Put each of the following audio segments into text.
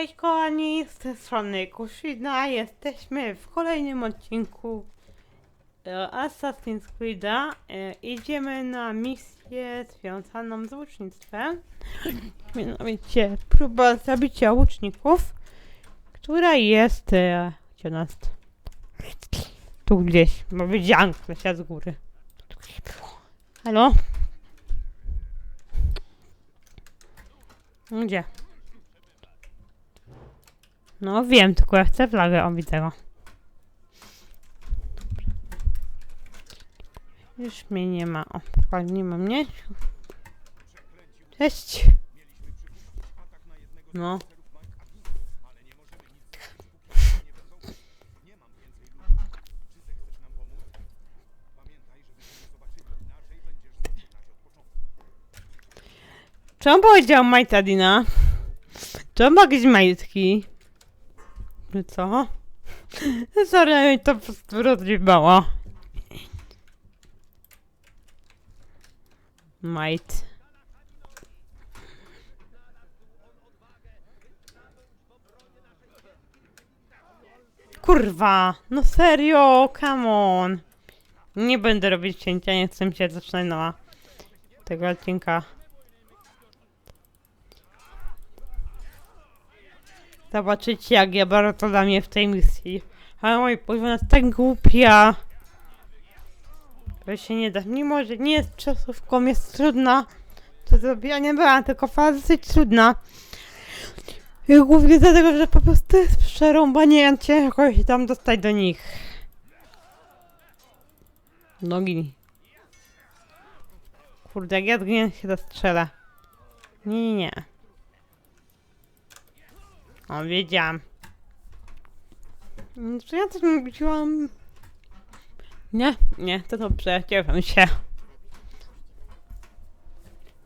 Cześć kochani, z tej strony Kushina. Jesteśmy w kolejnym odcinku e, Assassin's Creed'a. E, Idziemy na misję związaną z łucznictwem. Mianowicie próba zabicia łuczników, która jest... E, gdzie jest? Tu gdzieś, bo widziałam ktoś z góry. Halo? Gdzie? No wiem, tylko ja chcę flagę, o widzę. Już mnie nie ma. O, popatrz, nie ma mnie. Cześć. No. On powiedział Majtadina? Ma jakieś majtki? Co? Sorry, to po prostu rozjebało. Might. Kurwa, no serio, come on. Nie będę robić cięcia, nie chcę się zaczynać tego odcinka. Zobaczycie, jak ja bardzo dla mnie w tej misji. Ale mój poziom jest tak głupia. To się nie da. Mimo, że nie jest czasówką, jest trudna. To zrobiła nie była, tylko dosyć trudna. I głównie dlatego, że po prostu jest przerąbanie ciężko się tam dostać do nich. Nogi. Kurde, jak ja się zastrzelę. Nie, nie, nie. O, wiedziałam. Mm, Czy ja coś mówiłam? Nie, nie, to dobrze, cieszam się.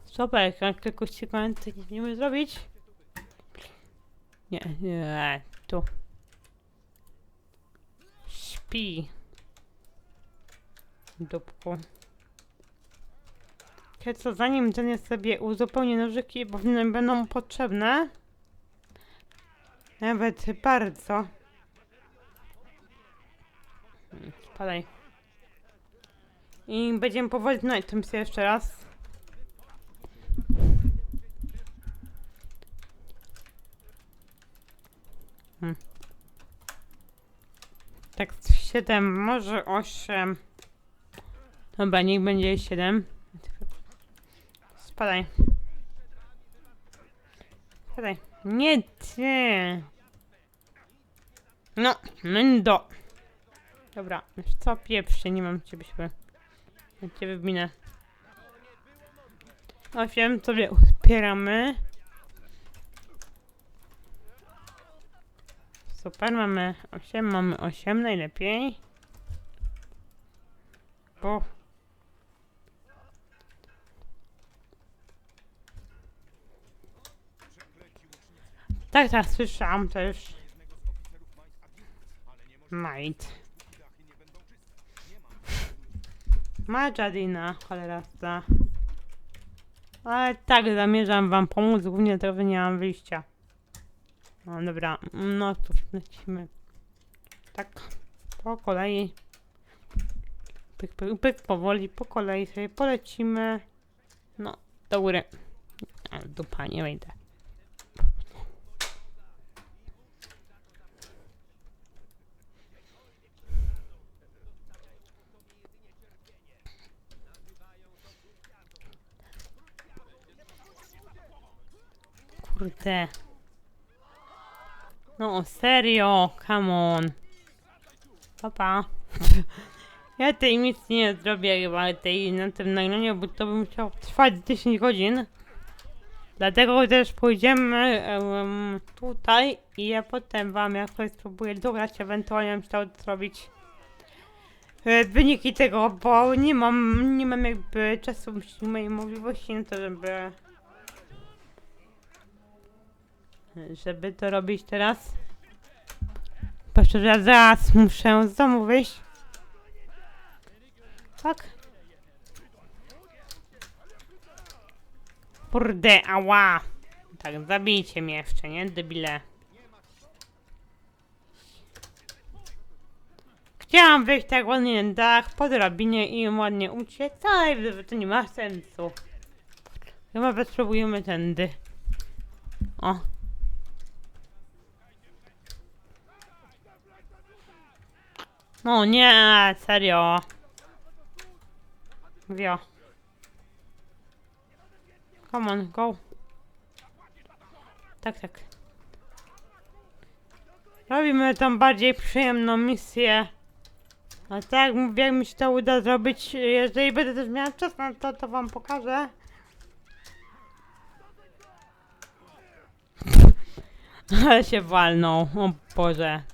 Super, jak tylko ścigałem, to nic nie umiem zrobić. Nie, nie, tu. Śpi. Dupku. Kiedy co, zanim ten sobie uzupełnię nożyki, bo one będą potrzebne. Nawet bardzo. Spadaj. I będziemy powoli na tym się jeszcze raz. Hmm. Tak, 7, może 8. Dobra, niech będzie 7. Spadaj. Spadaj. Nie ty. No, mendo. Dobra, już co pieprzcie, nie mam ciebie się. Ja cię wybinę. Osiem sobie uzbieramy. Super, mamy 8, mamy 8 najlepiej. Bo Tak, tak, słyszałam też. Might. Majadina, cholera sta. Ale tak, zamierzam wam pomóc, głównie że nie mam wyjścia. No dobra, no to lecimy. Tak, po kolei. Pyk, pyk, pyk, powoli, po kolei sobie polecimy. No, do góry. A, dupa, nie wejdę. Kurde. No serio, come on. Papa. Ja tej misji nie zrobię chyba tej na tym nagraniu, bo to by musiało trwać 10 godzin. Dlatego też pójdziemy em, tutaj i ja potem wam jakoś spróbuję dograć, ewentualnie chciał zrobić e, wyniki tego, bo nie mam, nie mam jakby czasu, mojej możliwości na to, żeby żeby to robić teraz. Bo szczerze, zaraz muszę z domu wyjść. Tak. Kurde, ała. Tak, zabijcie mnie jeszcze, nie? Debile. Chciałam wyjść tak ładnie na dach, po drabinie i ładnie uciec, ale to nie ma sensu. Chyba spróbujemy tędy. O, No nie, serio. Wio. Come on, go. Tak, tak. Robimy tą bardziej przyjemną misję. A tak jak mi się to uda zrobić, jeżeli będę też miała czas na to, to wam pokażę. Ale się walnął, o Boże.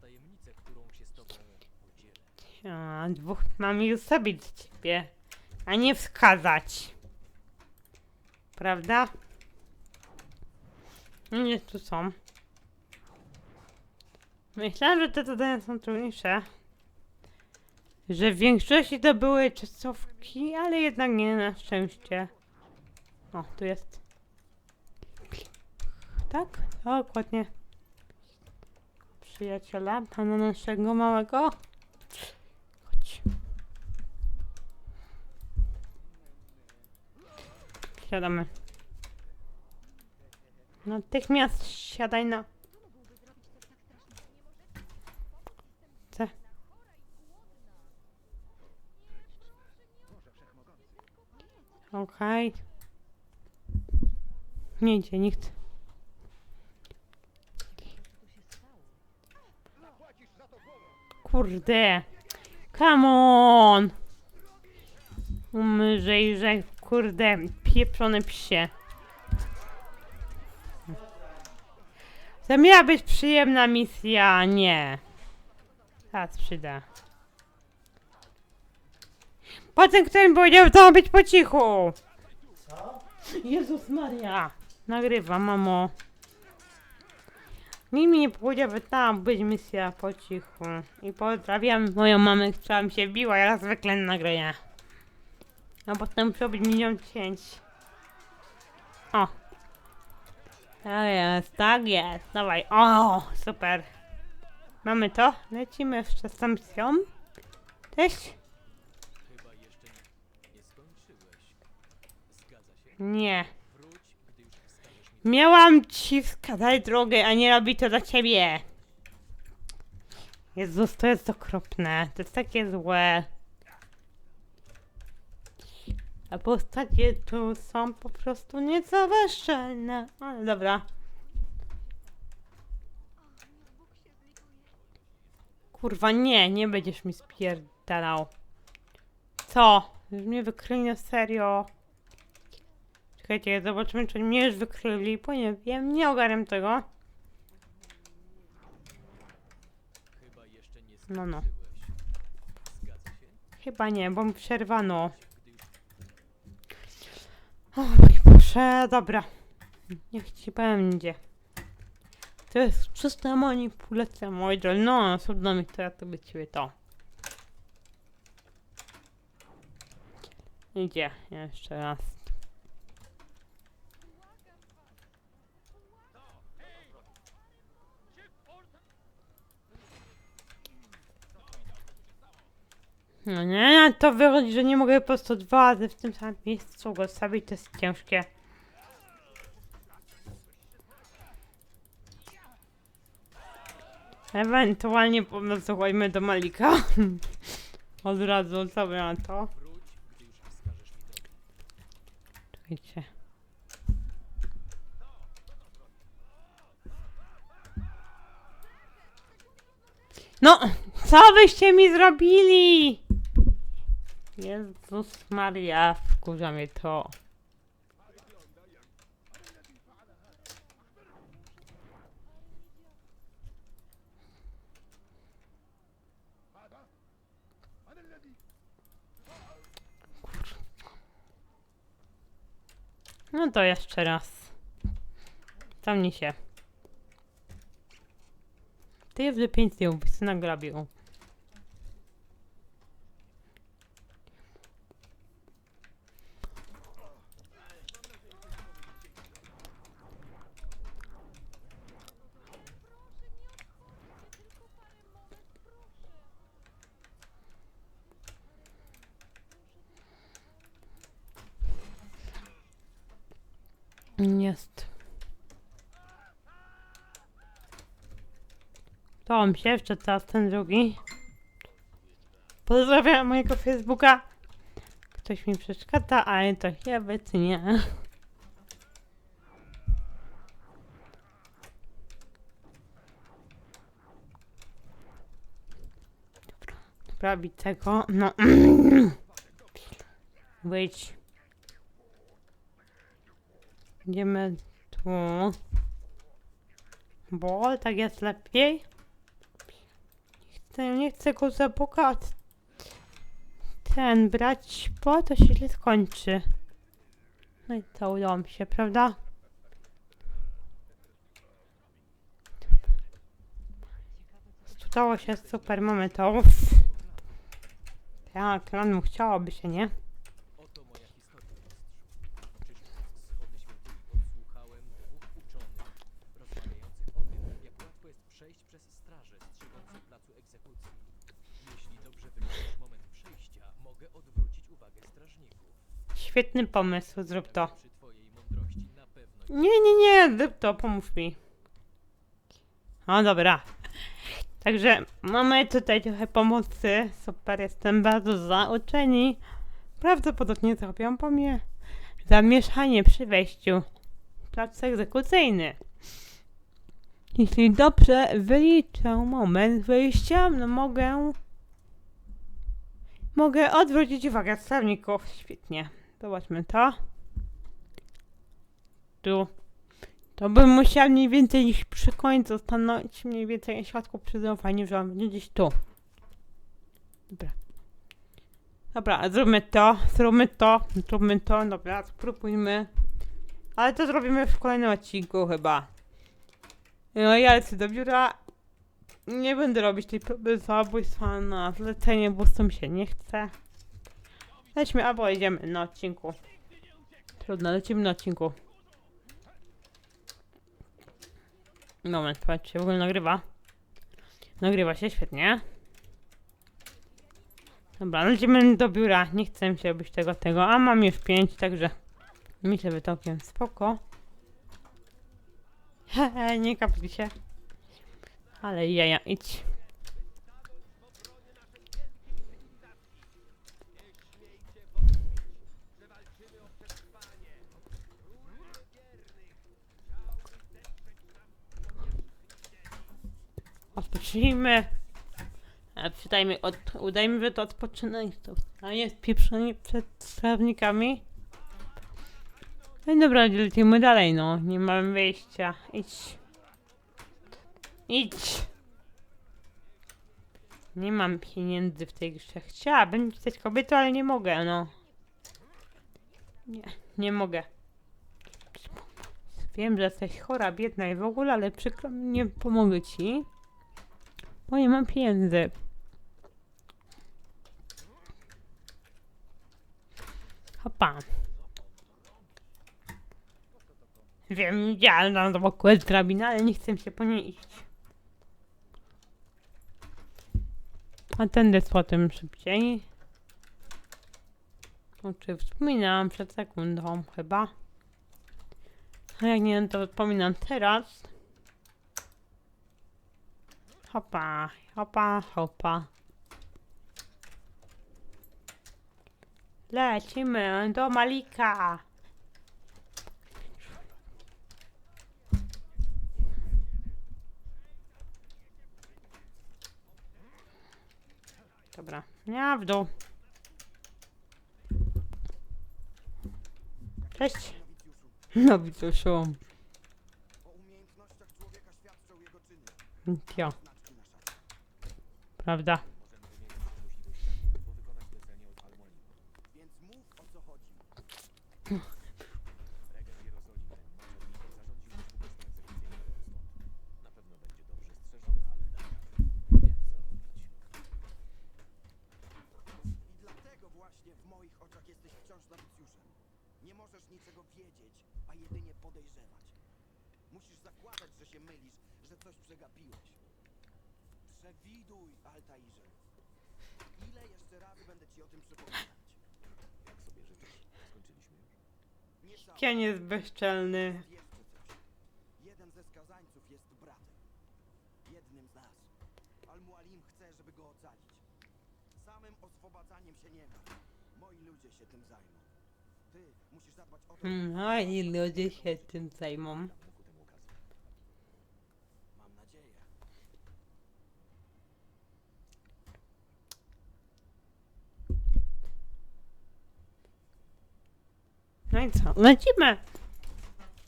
tajemnicę, którą się z tobą podzielę. A, dwóch mam już zabić ciebie, a nie wskazać. Prawda? Nie, tu są. Myślałam, że te zadania są trudniejsze. Że w większości to były czasówki, ale jednak nie na szczęście. O, tu jest. Tak? Dokładnie. Przyjaciela, pana naszego małego. Chodź. Siadamy. Natychmiast siadaj na... Co? Okej. Nie idzie nikt. Kurde. Come on! Umyżej, że kurde, pieprzone psie. To miała być przyjemna misja, nie. Teraz przyda. Potem ktoś mi powiedział, to ma być po cichu. Jezus Maria. Nagrywa, mamo. Nikt mi nie powiedział, że tam być misja po cichu. I pozdrawiam moją mamę, która mi się biła jak zwykle na nagrania. A potem muszę robić milion cięć. O. Tak jest, tak jest. Dawaj. O, super. Mamy to. Lecimy z misją. Cześć. Nie, Miałam ci wskazać drogę, a nie robi to za ciebie. Jezus, to jest okropne. To jest takie złe. A postacie tu są po prostu nieco bezczelne. Ale dobra. Kurwa, nie, nie będziesz mi spierdalał. Co? Już mnie wykryli serio. Czekajcie, zobaczymy, czy mnie już wykryli, bo nie wiem, nie ogarniam tego. No, no. Chyba nie, bo mi przerwano. Gdy już O Boże, dobra. Niech ci będzie. To jest czysta manipulacja, mój drogi. No, trudno mi teraz to być ciebie to. Idzie, jeszcze raz. No nie, to wychodzi, że nie mogę po prostu dwa razy w tym samym miejscu go stawić, to jest ciężkie. Ewentualnie posłuchajmy do Malika. Od razu, by na to? Czekajcie. No, co wyście mi zrobili? Jezus Maria, wkurza mnie to. No to jeszcze raz. Zamknij się. Ty jest pięć dni, byś nagrabił. Jest. To on się jeszcze teraz ten drugi. Pozdrawiam mojego Facebooka. Ktoś mi przeszkadza, ale to ja nie. Dobra, tego. No. Wyjdź. Idziemy tu. Bo tak jest lepiej. Chcę, nie chcę go zapukać. Ten brać, bo to się źle skończy. No i to udało mi się, prawda? Udało się, super, mamy to. Tak, rano chciałoby się, nie? Świetny pomysł, zrób to. Nie, nie, nie, zrób to, pomóż mi. No dobra. Także mamy tutaj trochę pomocy. Super, jestem bardzo zauczeni. Prawdopodobnie zrobią po mnie zamieszanie przy wejściu. Plac egzekucyjny. Jeśli dobrze wyliczę moment wyjścia, no mogę... Mogę odwrócić uwagę strawników. Świetnie. Zobaczmy to. Tu. To bym musiał mniej więcej niż przy końcu stanąć mniej więcej środku przyzwowania, że on będzie gdzieś tu. Dobra. Dobra, zróbmy to, zróbmy to, zróbmy to, dobra, spróbujmy. Ale to zrobimy w kolejnym odcinku chyba. No ja lecę do biura. Nie będę robić tej próby zabójstwa na zlecenie, bo z tym się nie chce. Lećmy albo jedziemy na odcinku. Trudno, lecimy na odcinku. Moment, patrzcie, w ogóle nagrywa. Nagrywa się, świetnie. Dobra, lecimy do biura. Nie chcę mi się robić tego, tego. A mam już pięć, także myślę, że całkiem spoko. Hehe, nie kapli się. Ale jaja, idź. Odpocznijmy. A Przydajmy, od, udajmy, odpoczynek to a nie pieprzenie przed strawnikami. No i dobra, lecimy dalej, no. Nie mamy wyjścia. Idź. Idź. Nie mam pieniędzy w tej grze. Chciałabym stać kobietą, ale nie mogę, no. Nie, nie mogę. Wiem, że jesteś chora, biedna i w ogóle, ale przykro nie pomogę ci. Bo nie mam pieniędzy. Hopa. Wiem, ja na to boku jest drabina, ale nie chcę się po niej iść. A tędy z potem szybciej. O czy wspominałam przed sekundą chyba. A jak nie, to wspominam teraz. Hopa, hopa, hopa. Lecimy do Malika. Dobra, ja w dół. Cześć. No. O umiejętnościach człowieka świadczą jego czyny. Tio. Prawda? Musisz zakładać, że się mylisz, że coś przegapiłeś. Przewiduj, Altairze. Ile jeszcze razy będę ci o tym przypominać? Jak sobie życzysz? Skończyliśmy już? Kien jest bezczelny. Jeszcze coś. Jeden ze skazańców jest bratem. Jednym z nas. Al-Mualim chce, żeby go ocalić. Samym oswobadzaniem się nie da. Moi ludzie się tym zajmą. Ty musisz zadbać o to, No i ludzie się tym zajmą. No i co? Lecimy!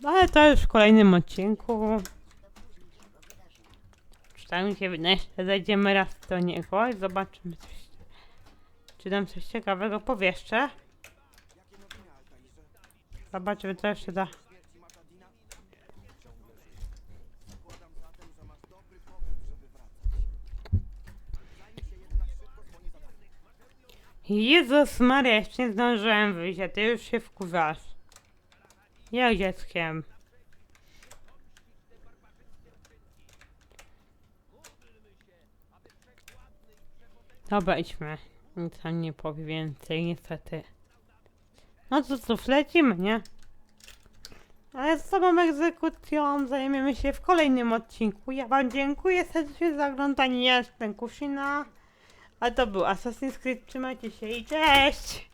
Ale to już w kolejnym odcinku. Czy mi się zajdziemy raz do niego i zobaczymy coś. Czy tam coś ciekawego powie jeszcze? Jakie nowiny, Altairze? Zobaczymy co jeszcze da. Jezus Maria, jeszcze nie zdążyłem wyjść, a ty już się wkurzasz. Jak dzieckiem. Dobra, idźmy. Nic tam nie powie więcej, niestety. No to cóż, lecimy, nie? Ale z samą egzekucją zajmiemy się w kolejnym odcinku. Ja wam dziękuję serdecznie za oglądanie. Ja jestem Kusina. A to był Assassin's Creed. Trzymajcie się i cześć!